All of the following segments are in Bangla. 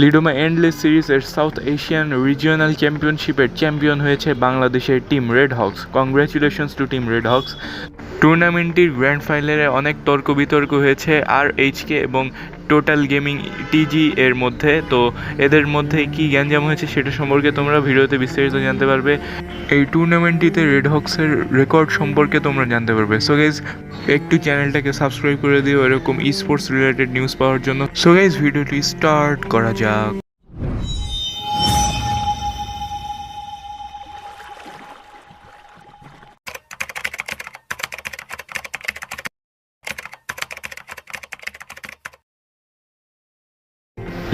লিডোমা এন্ডলেস সিরিজের সাউথ এশিয়ান রিজিওনাল চ্যাম্পিয়নশিপের চ্যাম্পিয়ন হয়েছে বাংলাদেশের team Red Hawks congratulations to team Red Hawks টুর্নামেন্টটির grand ফাইনালে অনেক তর্ক বিতর্ক হয়েছে আর এইচকে এবং টোটাল গেমিং টিজি এর মধ্যে। তো এদের মধ্যে কি গ্যাঞ্জাম হয়েছে সেটা সম্পর্কে তোমরা ভিডিওতে বিস্তারিত জানতে পারবে। এই টুর্নামেন্টটিতে রেড হক্সের রেকর্ড সম্পর্কে তোমরা জানতে পারবে। সো গাইজ একটু চ্যানেলটাকে সাবস্ক্রাইব করে দিও এরকম ই স্পোর্টস রিলেটেড নিউজ পাওয়ার জন্য। সো গাইজ ভিডিওটি স্টার্ট করা যাক।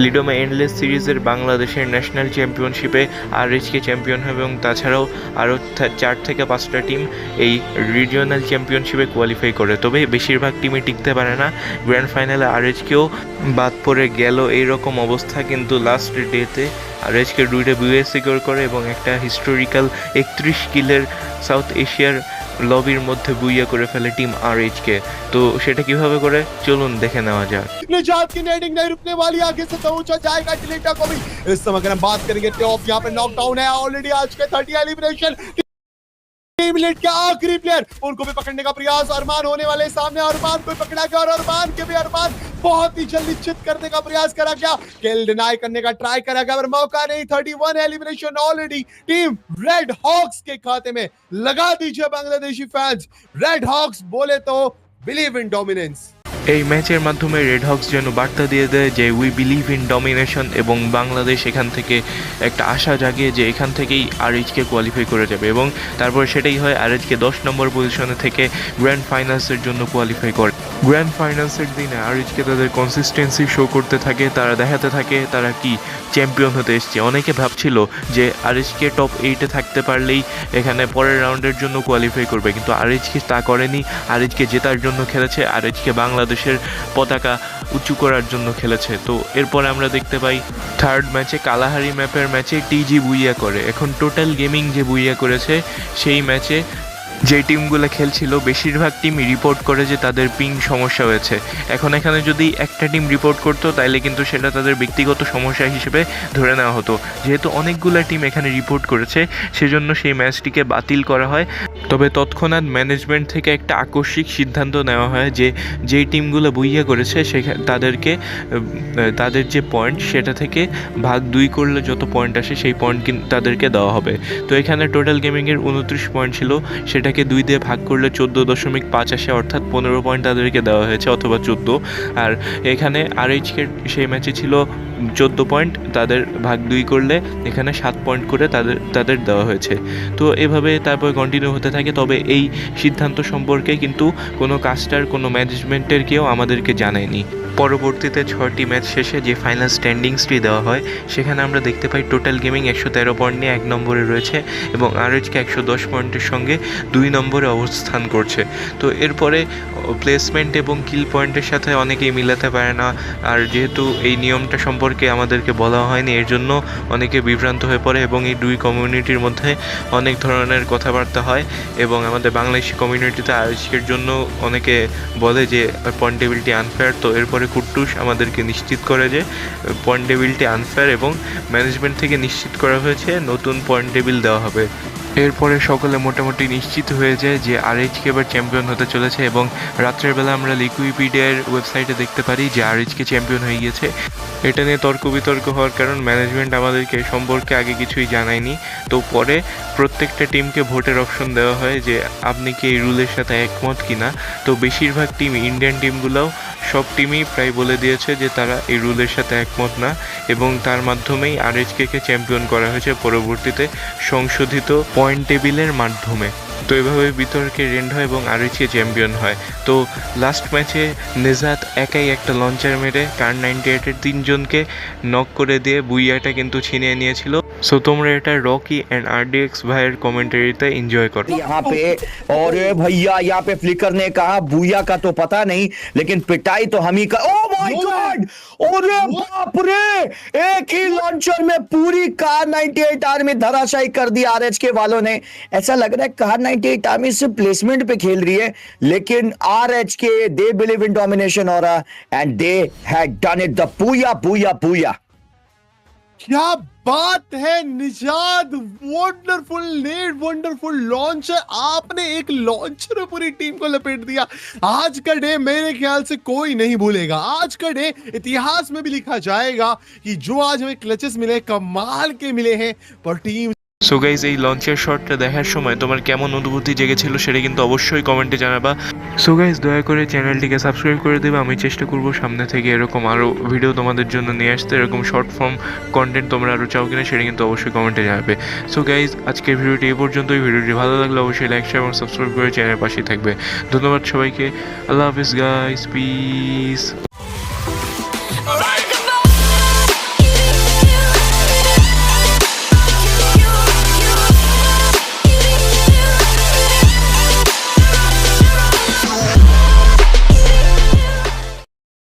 লিডোমা এন্ডলেস সিরিজের বাংলাদেশের ন্যাশনাল চ্যাম্পিয়নশিপে আর এইচকে চ্যাম্পিয়ন হবে এবং তাছাড়াও আরও চার থেকে পাঁচটা টিম এই রিজিওনাল চ্যাম্পিয়নশিপে কোয়ালিফাই করে। তবে বেশিরভাগ টিমই টিকতে পারে না। গ্র্যান্ড ফাইনালে আর এইচকেও বাদ পড়ে গেল এইরকম অবস্থা, কিন্তু লাস্ট ডেতে আর এইচকে দুইটা বিয়ে সিকিউর করে এবং একটা হিস্টোরিক্যাল একত্রিশ কিলের সাউথ এশিয়ার লবির মধ্যে বুইয়া করে ফেলে টিম আর এইচকে তো সেটা কিভাবে করে চলুন দেখে নেওয়া যাক निजात की नेटिंग नहीं रुकने वाली आगे से तो ऊंचा जाएगा डिलीटा को भी इस समय अगर हम बात करेंगे प्ले ऑफ यहाँ पे नॉकडाउन है ऑलरेडी आज के थर्टी एलिमिनेशन टीम लीड के आखिरी प्लेयर उनको भी पकड़ने का प्रयास अरमान होने वाले सामने अरमान को भी पकड़ा गया और अरमान के भी अरमान बहुत ही जल्दी चित करने का प्रयास करा गया। किल डिनाई करने का ट्राई करा गया, पर मौका नहीं। 31 elimination already team Red Hawks के खाते में लगा दीजिए बांग्लादेशी फैंस रेड हॉक्स बोले तो बिलीव इन डोमिनेंस এই ম্যাচের মাধ্যমে রেড হক্স যেন বার্তা দিয়ে দেয় যে উই বিলিভ ইন ডমিনেশন এবং বাংলাদেশ এখান থেকে একটা আশা জাগিয়ে যে এখান থেকেই আরএইচকে কোয়ালিফাই করে যাবে এবং তারপর সেটাই হয় আরএইচকে দশ নম্বর পজিশনে থেকে গ্র্যান্ড ফাইনালসের জন্য কোয়ালিফাই করে। গ্র্যান্ড ফাইনালসের দিনে আর আরএইচকে তাদের কনসিস্টেন্সি শো করতে থাকে, তারা দেখাতে থাকে তারা কি চ্যাম্পিয়ন হতে এসছে। অনেকে ভাবছিল যে আর আরএইচকে টপ এইটে থাকতে পারলেই এখানে পরের রাউন্ডের জন্য কোয়ালিফাই করবে, কিন্তু আরএইচকে তা করেনি। আর আরএইচকে জেতার জন্য খেলেছে আরএইচকে বাংলাদেশের পতাকা উঁচু করার জন্য খেলেছে। তো এরপরে আমরা দেখতে পাই থার্ড ম্যাচে কালাহারি ম্যাপের ম্যাচে টিজি বুইয়া করে। এখন টোটাল গেমিং যে বুইয়া করেছে, সেই ম্যাচে যে টিমগুলো খেলছিল, বেশিরভাগ টিমই রিপোর্ট করে যে তাদের পিং সমস্যা হয়েছে। এখন এখানে যদি একটা টিম রিপোর্ট করতো, তাইলে কিন্তু সেটা তাদের ব্যক্তিগত সমস্যা হিসেবে ধরে নেওয়া হতো। যেহেতু অনেকগুলো টিম এখানে রিপোর্ট করেছে, সেজন্য সেই ম্যাচটিকে বাতিল করা হয়। তবে তৎক্ষণাৎ ম্যানেজমেন্ট থেকে একটা আকস্মিক সিদ্ধান্ত নেওয়া হয় যে যেই টিমগুলো বইয়া করেছে সেখানে তাদেরকে তাদের যে পয়েন্ট সেটা থেকে ভাগ দুই করলে যত পয়েন্ট আসে, সেই পয়েন্ট তাদেরকে দেওয়া হবে। তো এখানে টোটাল গেমিংয়ের উনত্রিশ পয়েন্ট ছিল সেটাকে দুই দিয়ে ভাগ করলে চোদ্দ দশমিক পাঁচ আসে, অর্থাৎ পনেরো পয়েন্ট তাদেরকে দেওয়া হয়েছে, অথবা চোদ্দ। আর এখানে আর এইচকে সেই ম্যাচে ছিল চোদ্দ পয়েন্ট তাদের ভাগ দুই করলে এখানে সাত পয়েন্ট করে তাদের তাদের দেওয়া হয়েছে। তো এভাবে তারপর কন্টিনিউ হতে থাকে, তবে এই সিদ্ধান্ত সম্পর্কে কিন্তু কোনো কাস্টার কোনো ম্যানেজমেন্টের কেউ আমাদেরকে জানায়নি। পরবর্তীতে ছয়টি ম্যাচ শেষে যে ফাইনাল স্ট্যান্ডিংসটি দেওয়া হয়, সেখানে আমরা দেখতে পাই টোটাল গেমিং একশো তেরো পয়েন্ট নিয়ে এক নম্বরে রয়েছে এবং আরএইচকে একশো দশ পয়েন্টের সঙ্গে দুই নম্বরে অবস্থান করছে। তো এরপরে প্লেসমেন্ট এবং কিল পয়েন্টের সাথে অনেকেই মিলাতে পারে না। আর যেহেতু এই নিয়মটা সম্পর্কে আমাদেরকে বলা হয়নি, এর জন্য অনেকে বিভ্রান্ত হয়ে পড়ে এবং এই দুই কমিউনিটির মধ্যে অনেক ধরনের কথাবার্তা হয় এবং আমাদের বাংলাদেশি কমিউনিটিতে আজকের জন্য অনেকে বলে যে পয়েন্ট টেবিলটি আনফেয়ার তো এরপরে কুট্টুস আমাদেরকে নিশ্চিত করে যে পয়েন্ট টেবিলটি আনফেয়ার এবং ম্যানেজমেন্ট থেকে নিশ্চিত করা হয়েছে, নতুন পয়েন্ট টেবিল দেওয়া হবে। এরপরে সকলে মোটামুটি নিশ্চিত হয়ে যায় যে আরএইচকে এবার চ্যাম্পিয়ন হতে চলেছে এবং রাত্রের বেলা আমরা লিকুইপিডিয়ার ওয়েবসাইটে দেখতে পারি যে আরএইচকে চ্যাম্পিয়ন হয়ে গিয়েছে। এটা নিয়ে তর্ক বিতর্ক হওয়ার কারণ ম্যানেজমেন্ট আমাদেরকে সম্পর্কে আগে কিছুই জানায়নি। তো পরে প্রত্যেকটা টিমকে ভোটের অপশন দেওয়া হয় যে আপনি কি এই রুলের সাথে একমত কিনা। তো বেশিরভাগ টিম ইন্ডিয়ান টিমগুলোও সব টিমই প্রায় বলে দিয়েছে যে তারা এই রুলের সাথে একমত না এবং তার মাধ্যমেই আরএইচকে কে চ্যাম্পিয়ন করা হয়েছে। পরবর্তীতে সংশোধিত টেবিলের মাধ্যমে। তো এভাবে বিতর্কে রেন্ড হয় এবং আরএইচকে চ্যাম্পিয়ন হয়। তো লাস্ট ম্যাচে নেজাত একাই একটা লঞ্চার মেরে কার নাইনটি এইটের তিনজনকে নক করে দিয়ে বুইয়াটা কিন্তু ছিনিয়ে নিয়েছিল। সো তোমরা এটা রকি অ্যান্ড আরডিএক্স ভাইয়ের কমেন্টারিতে এনজয় করো यहाँ पे और भैया यहाँ पे फ्लिकर ने कहा बुया का तो पता नहीं लेकिन पिटाई तो हम ही का ओ माय गॉड अरे बाप रे एक ही लॉन्चर में पूरी कार 98 आर्मी धराशायी कर दी आरएच के वालों ने ऐसा लग रहा है कार 98 आर्मी सिर्फ प्लेसमेंट पे खेल रही है लेकिन आरएच के दे बिलीव इन डोमिनेशन और and they had done it the पूया पूया पूया क्या बात है Nejad wonderful net wonderful launcher आपने एक लॉन्चर में पूरी टीम को लपेट दिया। आज का डे मेरे ख्याल से कोई नहीं भूलेगा। आज का डे इतिहास में भी लिखा जाएगा कि जो आज हमें क्लचेस मिले, कमाल के मिले हैं, पर टीम সো গাইজ এই লঞ্চের শটটা দেখার সময় তোমার কেমন অনুভূতি জেগেছিল সেটা কিন্তু অবশ্যই কমেন্টে জানাবা। সো গাইজ দয়া করে চ্যানেলটিকে সাবস্ক্রাইব করে দেবে। আমি চেষ্টা করব সামনে থেকে এরকম আরও ভিডিও তোমাদের জন্য নিয়ে আসতে। এরকম শর্ট ফর্ম কন্টেন্ট তোমরা আরও চাও কিনা সেটা কিন্তু অবশ্যই কমেন্টে জানাবে। সো গাইজ আজকের ভিডিওটি এই পর্যন্তই। ভিডিওটি ভালো লাগলে অবশ্যই লাইক শেয়ার এবং সাবস্ক্রাইব করে চ্যানেলের পাশেই থাকবে। ধন্যবাদ সবাইকে। আল্লাহ হাফিজ গাইজ পিস